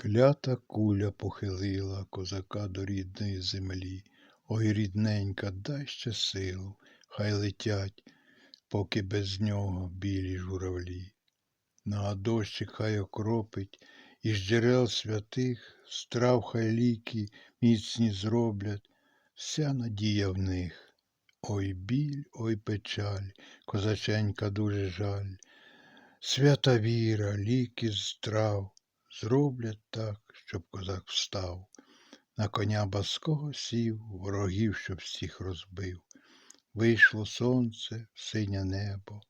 Клята куля похилила козака до рідної землі. Ой, рідненька, дай ще силу, хай летять, поки без нього білі журавлі. На а дощик хай окропить, із джерел святих, страв хай ліки міцні зроблять, вся надія в них. Ой біль, ой печаль, козаченька дуже жаль. Свята віра, ліки з трав зроблять так, щоб козак встав. На коня баского сів, ворогів, щоб всіх розбив. Вийшло сонце, синє небо,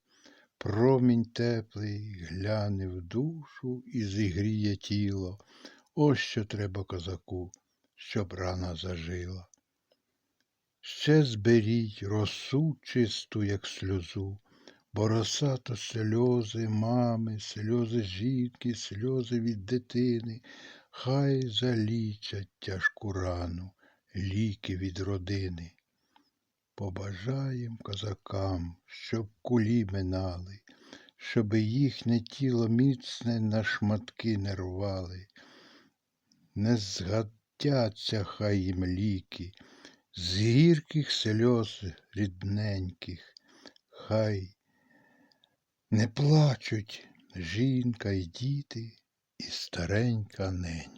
промінь теплий гляне в душу і зігріє тіло. Ось що треба козаку, щоб рана зажила. Ще зберіть росу чисту, як сльозу, бо роса то сльози мами, сльози жінки, сльози від дитини. Хай залічать тяжку рану, ліки від родини. Побажаєм козакам, щоб кулі минали, щоби їхнє тіло міцне на шматки не рвали. Не згадяться хай їм ліки, з гірких сльоз рідненьких, хай не плачуть жінка й діти і старенька ненька.